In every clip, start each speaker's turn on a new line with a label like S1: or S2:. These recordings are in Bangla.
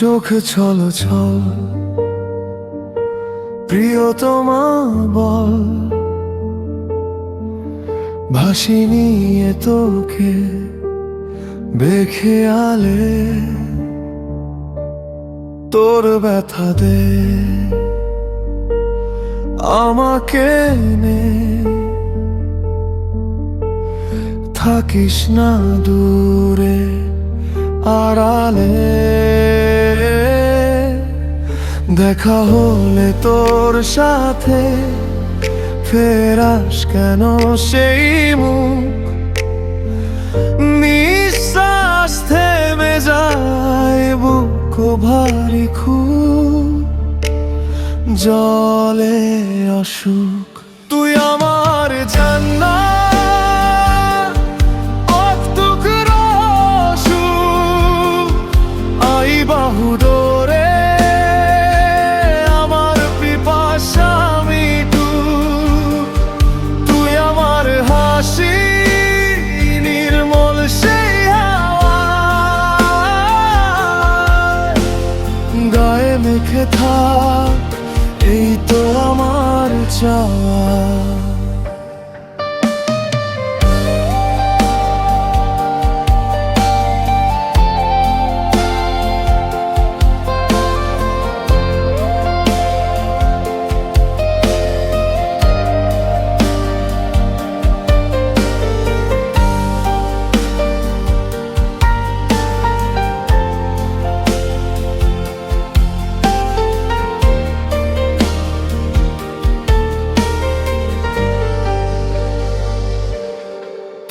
S1: চোখ ছল ছল প্রিয়তমা বল। ভাসি নিয়ে তোকে বেখেয়ালে তোর ব্যথা দে। আমাকে নে। থাকিস না দূরে। আড়ালে দেখা হলে তোর সাথে ফেরাস কেন সেই মুখ? নিঃশ্বাস থেমে যায়, বুক ভারী খুব। জলে অসুখ থাক এই তো আমার চাওয়া।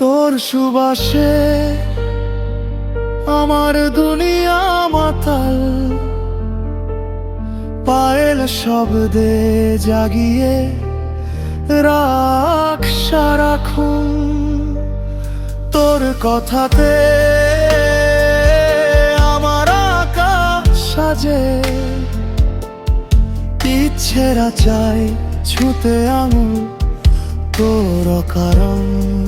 S1: তোর সুবাসে আমার দুনিয়া মাতাল। পায়েল শব্দে জাগিয়ে রাখ সারাক্ষণ তোর কথাতে। আমার আকাশ সাজে। ইচ্ছেরা চাই ছুতে আঙুল তোর কারণ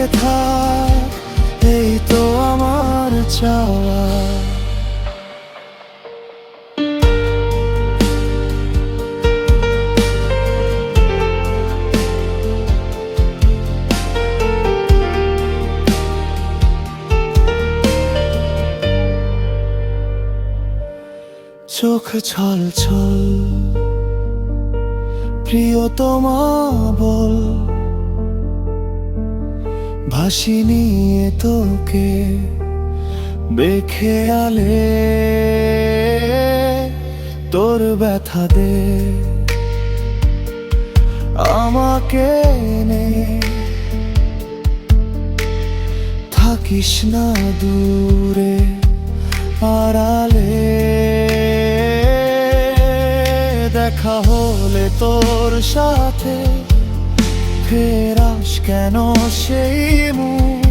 S1: গায়ে থাক এই তো আমার চাওয়া। চোখ ছল ছল প্রিয়তমা বল ভাসি নিয়ে তোকে, বেখেয়ালে তোর ব্যথা দে আমাকে নে থাকিস না দূরে আড়ালে। দেখা হলে তোর সাথে ফেরাস কেন সেই মুখ?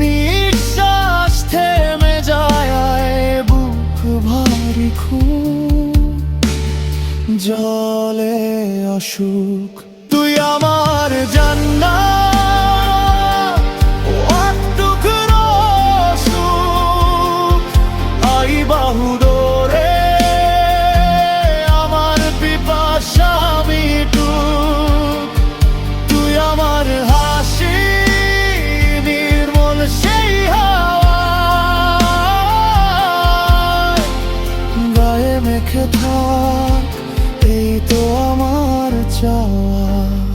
S1: নিঃশ্বাস থেমে যায় বুক ভারি খুব জলে অসুখ, তুই আমার জান্নাত। মেখে থাক এই তো আমার চাওয়া।